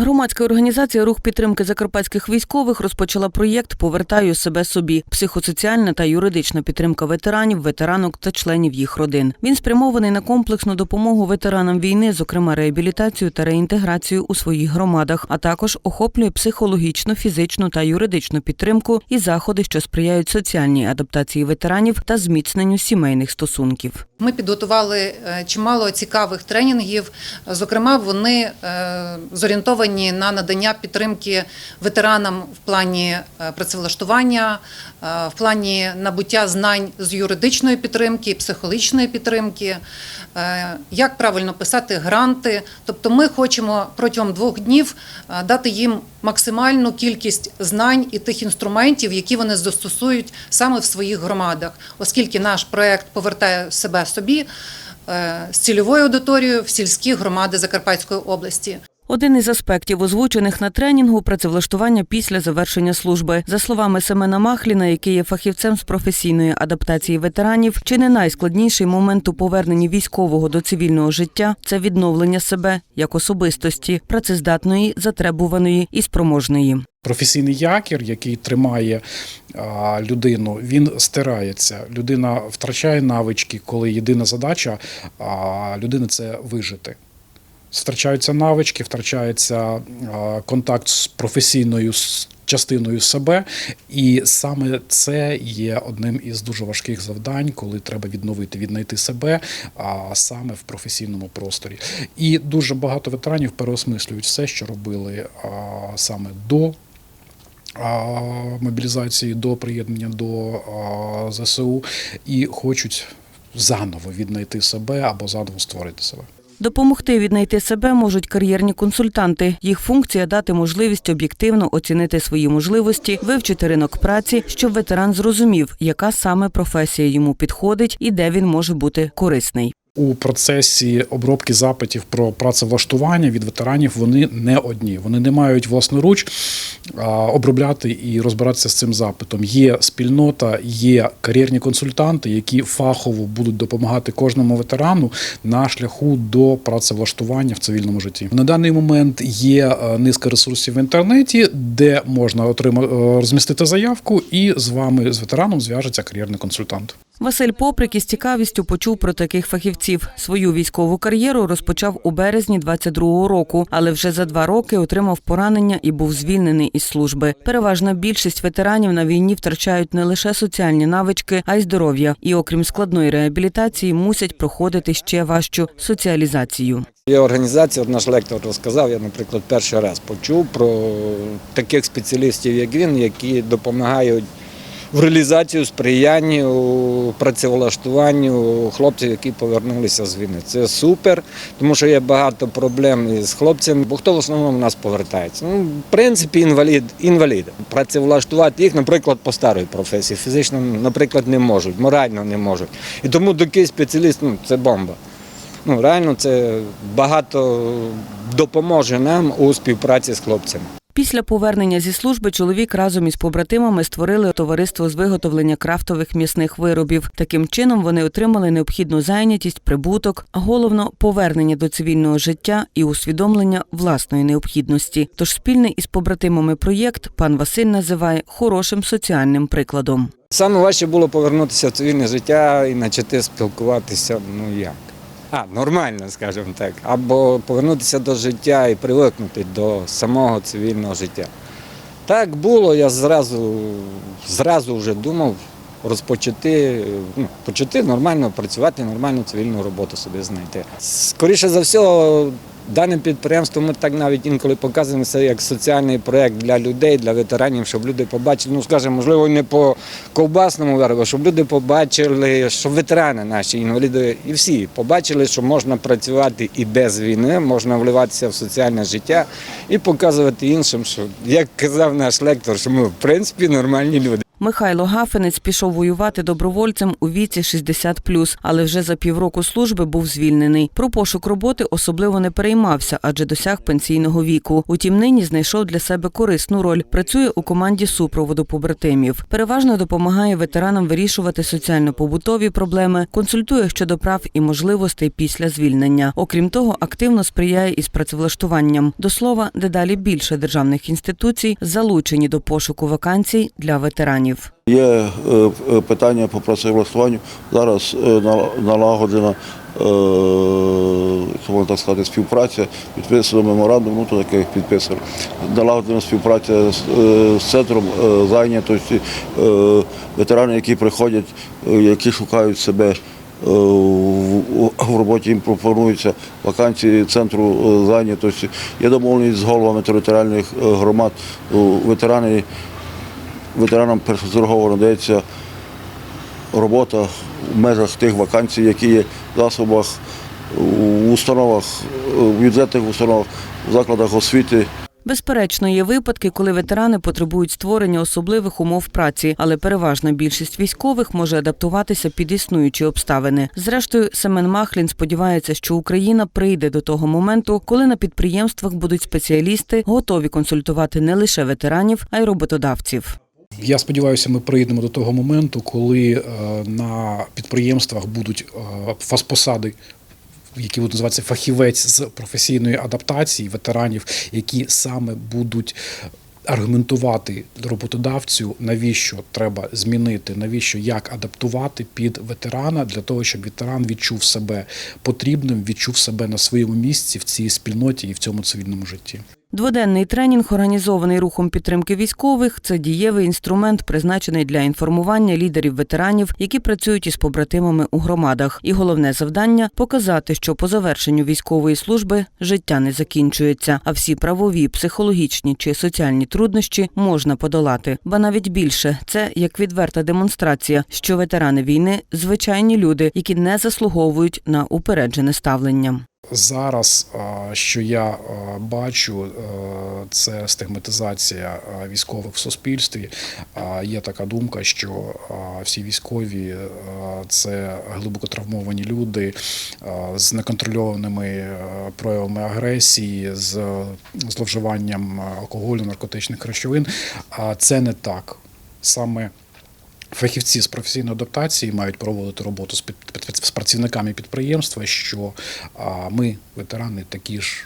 Громадська організація Рух підтримки закарпатських військових розпочала проєкт Повертаю себе собі психосоціальна та юридична підтримка ветеранів, ветеранок та членів їх родин. Він спрямований на комплексну допомогу ветеранам війни, зокрема реабілітацію та реінтеграцію у своїх громадах, а також охоплює психологічну, фізичну та юридичну підтримку і заходи, що сприяють соціальній адаптації ветеранів та зміцненню сімейних стосунків. Ми підготували е, чимало цікавих тренінгів. Зокрема, вони е, зорієнтовані на надання підтримки ветеранам в плані е, працевлаштування, е, в плані набуття знань з юридичної підтримки, психологічної підтримки, е, як правильно писати гранти. Тобто, ми хочемо протягом двох днів дати їм максимальну кількість знань і тих інструментів, які вони застосують саме в своїх громадах, оскільки наш проект повертає себе собі з цільовою аудиторією в сільські громади Закарпатської області. Один із аспектів, озвучених на тренінгу, працевлаштування після завершення служби. За словами Семена Махліна, який є фахівцем з професійної адаптації ветеранів, чи не найскладніший момент у поверненні військового до цивільного життя це відновлення себе як особистості, працездатної, затребуваної і спроможної. Професійний якір, який тримає людину, він стирається. Людина втрачає навички, коли єдина задача а, людини це вижити. Втрачаються навички, втрачається контакт з професійною частиною себе, і саме це є одним із дуже важких завдань, коли треба відновити, віднайти себе, а саме в професійному просторі. І дуже багато ветеранів переосмислюють все, що робили саме до мобілізації до приєднання до ЗСУ і хочуть заново віднайти себе або заново створити себе. Допомогти віднайти себе можуть кар'єрні консультанти. Їх функція дати можливість об'єктивно оцінити свої можливості, вивчити ринок праці, щоб ветеран зрозумів, яка саме професія йому підходить і де він може бути корисний. У процесі обробки запитів про працевлаштування від ветеранів вони не одні. Вони не мають власноруч обробляти і розбиратися з цим запитом. Є спільнота, є кар'єрні консультанти, які фахово будуть допомагати кожному ветерану на шляху до працевлаштування в цивільному житті. На даний момент є е, низка ресурсів в інтернеті, де можна отримати розмістити заявку, і з вами з ветераном зв'яжеться кар'єрний консультант. Василь Поприк із цікавістю почув про таких фахівців. Свою військову кар'єру розпочав у березні 22-го року, але вже за два роки отримав поранення і був звільнений із служби. Переважна більшість ветеранів на війні втрачають не лише соціальні навички, а й здоров'я. І окрім складної реабілітації, мусять проходити ще важчу соціалізацію. Є організація, наш лектор розказав, я, наприклад, перший раз почув про таких спеціалістів, як він, які допомагають в реалізацію, сприянню, працевлаштуванню хлопців, які повернулися з війни. Це супер, тому що є багато проблем із хлопцями, бо хто в основному в нас повертається. Ну, в принципі, інвалід, інваліди. Працевлаштувати їх, наприклад, по старої професії. Фізично, наприклад, не можуть, морально не можуть. І тому такий спеціаліст ну, це бомба. Ну, реально це багато допоможе нам у співпраці з хлопцями. Після повернення зі служби чоловік разом із побратимами створили товариство з виготовлення крафтових м'ясних виробів. Таким чином вони отримали необхідну зайнятість, прибуток, а головно повернення до цивільного життя і усвідомлення власної необхідності. Тож спільний із побратимами проєкт пан Василь називає хорошим соціальним прикладом. Саме важче було повернутися в цивільне життя і почати спілкуватися, ну як? А, нормально, скажімо так. Або повернутися до життя і привикнути до самого цивільного життя. Так було, я зразу, зразу вже думав розпочати, ну, почати нормально працювати, нормальну цивільну роботу собі знайти. Скоріше за все, дане підприємство ми так навіть інколи показуємо це як соціальний проєкт для людей, для ветеранів, щоб люди побачили, ну скажімо, можливо, не по ковбасному виробу, щоб люди побачили, що ветерани наші інваліди і всі побачили, що можна працювати і без війни, можна вливатися в соціальне життя і показувати іншим, що як казав наш лектор, що ми в принципі нормальні люди. Михайло Гафенець пішов воювати добровольцем у віці 60+, але вже за півроку служби був звільнений. Про пошук роботи особливо не переймався, адже досяг пенсійного віку. Утім, нині знайшов для себе корисну роль. Працює у команді супроводу побратимів. Переважно допомагає ветеранам вирішувати соціально-побутові проблеми, консультує щодо прав і можливостей після звільнення. Окрім того, активно сприяє із працевлаштуванням. До слова, дедалі більше державних інституцій залучені до пошуку вакансій для ветеранів. Є е, е, питання по працевлаштуванню. Зараз е, налагоджена, так сказати, співпраця, підписано меморандум, ну то таке підписано. Налагоджена співпраця з, центром зайнятості, ветерани, які приходять, які шукають себе. В роботі їм пропонуються вакансії центру зайнятості. Є домовленість з головами територіальних громад. Ветерани ветеранам першочергово надається робота в межах тих вакансій, які є в засобах, у установах, у бюджетних установах, в закладах освіти. Безперечно, є випадки, коли ветерани потребують створення особливих умов праці, але переважна більшість військових може адаптуватися під існуючі обставини. Зрештою, Семен Махлін сподівається, що Україна прийде до того моменту, коли на підприємствах будуть спеціалісти, готові консультувати не лише ветеранів, а й роботодавців. Я сподіваюся, ми прийдемо до того моменту, коли е, на підприємствах будуть е, фаспосади. Які будуть називатися фахівець з професійної адаптації ветеранів, які саме будуть аргументувати роботодавцю, навіщо треба змінити, навіщо як адаптувати під ветерана для того, щоб ветеран відчув себе потрібним, відчув себе на своєму місці в цій спільноті і в цьому цивільному житті. Дводенний тренінг, організований рухом підтримки військових, це дієвий інструмент, призначений для інформування лідерів ветеранів, які працюють із побратимами у громадах. І головне завдання показати, що по завершенню військової служби життя не закінчується, а всі правові, психологічні чи соціальні труднощі можна подолати. Ба навіть більше це як відверта демонстрація, що ветерани війни звичайні люди, які не заслуговують на упереджене ставлення. Зараз, що я бачу, е, це стигматизація військових в суспільстві. Є така думка, що всі військові це глибоко травмовані люди з неконтрольованими е, проявами агресії, з зловживанням алкоголю, наркотичних речовин. А це не так. Саме Фахівці з професійної адаптації мають проводити роботу з, працівниками підприємства, що ми, ветерани, такі ж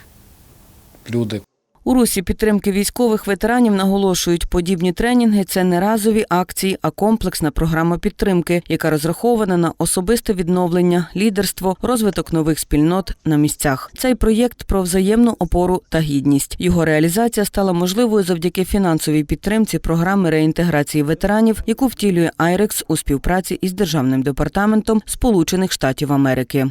люди, У русі підтримки військових ветеранів наголошують, подібні тренінги це не разові акції, а комплексна програма підтримки, яка розрахована на особисте відновлення, лідерство, розвиток нових спільнот на місцях. Цей проєкт про взаємну опору та гідність. Його реалізація стала можливою завдяки фінансовій підтримці програми реінтеграції ветеранів, яку втілює Айрекс у співпраці із Державним департаментом Сполучених Штатів Америки.